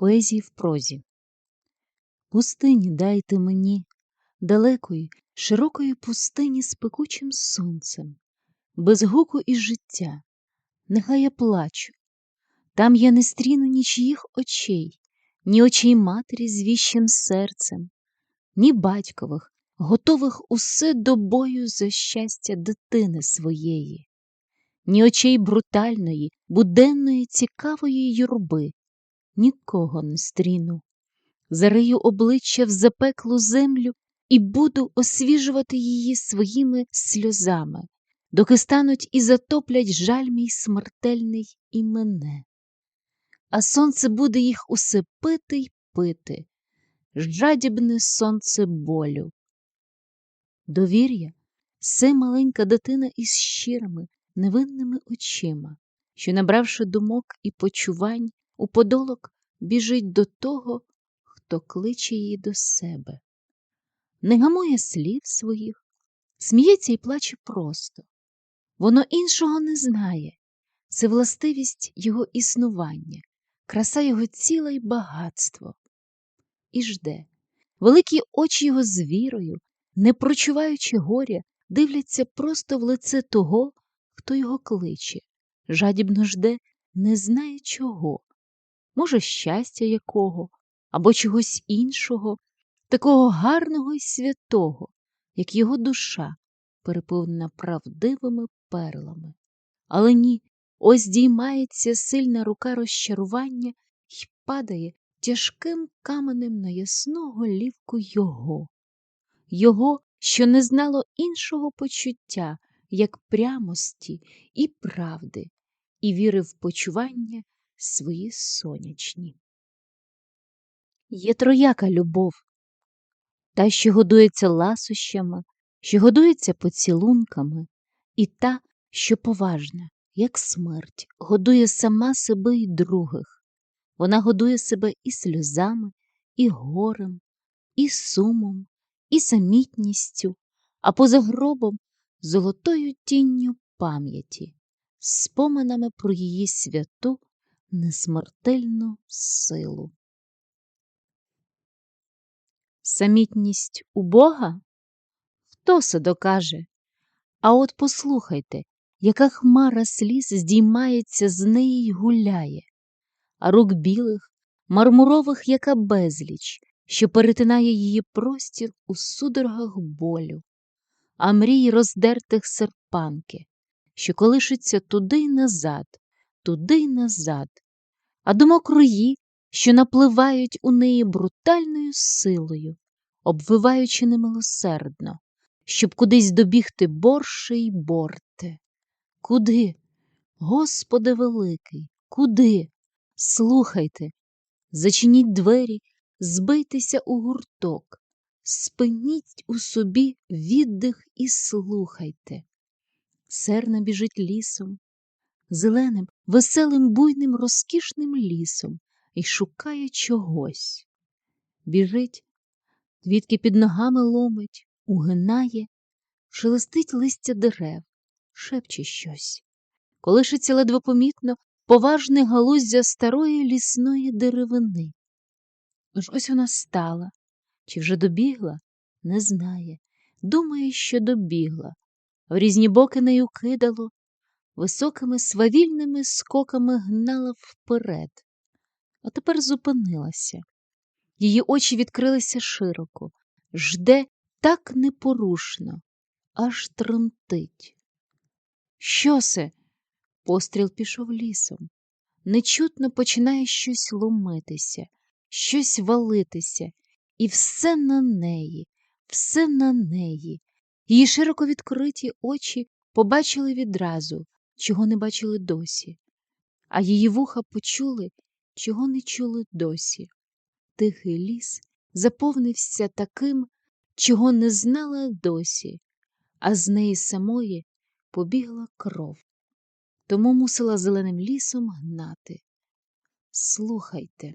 Поезії в прозі. Пустині дайте мені, далекої, широкої пустині з пекучим сонцем, без гуку і життя. Нехай я плачу. Там я не стріну нічиїх очей, ні очей матері з віщим серцем, ні батькових, готових усе до бою за щастя дитини своєї, ні очей брутальної, буденної, цікавої юрби, нікого не стріну. Зарию обличчя в запеклу землю і буду освіжувати її своїми сльозами, доки стануть і затоплять жаль мій смертельний і мене. А сонце буде їх усе пити й пити, жадібне сонце болю. Довір'я це маленька дитина із щирими, невинними очима, що, набравши думок і почувань, у подолок біжить до того, хто кличе її до себе. Не гамує слів своїх, сміється і плаче просто. Воно іншого не знає, це властивість його існування, краса його ціла й багатство. І жде, великі очі його з вірою, не прочуваючи горя, дивляться просто в лице того, хто його кличе, жадібно жде, не знає чого, може, щастя якого, або чогось іншого, такого гарного і святого, як його душа, переповнена правдивими перлами. Але ні, ось діймається сильна рука розчарування і падає тяжким каменем на ясну голівку його, його, що не знало іншого почуття, як прямості і правди, і віри в почування свої сонячні. Є трояка любов, та, що годується ласощами, що годується поцілунками, і та, що поважна, як смерть, годує сама себе і других. Вона годує себе і сльозами, і горем, і сумом, і самітністю, а поза гробом золотою тінню пам'яті, споминами про її святу несмертельну силу. Самітність у Бога? Хто се докаже? А от послухайте, яка хмара сліз здіймається з неї й гуляє, а рук білих, мармурових, яка безліч, що перетинає її простір у судорогах болю, а мрій роздертих серпанки, що колишуться туди й назад, туди й назад, а думок рої, що напливають у неї брутальною силою, обвиваючи немилосердно, щоб кудись добігти борше й борте. Куди? Господи великий, куди? Слухайте, зачиніть двері, збийтеся у гурток, спиніть у собі віддих і слухайте. Серна біжить лісом, зеленим, веселим, буйним, розкішним лісом і шукає чогось. Біжить, квітки під ногами ломить, угинає, шелестить листя дерев, шепче щось. Колишиться ледве помітно поважне галуздя старої лісної деревини. Аж ось вона стала, чи вже добігла, не знає, думає, що добігла, в різні боки нею кидало, високими свавільними скоками гнала вперед, а тепер зупинилася. Її очі відкрилися широко, жде так непорушно, аж тремтить. Що се? Постріл пішов лісом. Нечутно починає щось ломитися, щось валитися, і все на неї, все на неї. Її широко відкриті очі побачили відразу, чого не бачили досі, а її вуха почули, чого не чули досі. Тихий ліс заповнився таким, чого не знала досі, а з неї самої побігла кров. Тому мусила зеленим лісом гнати. Слухайте.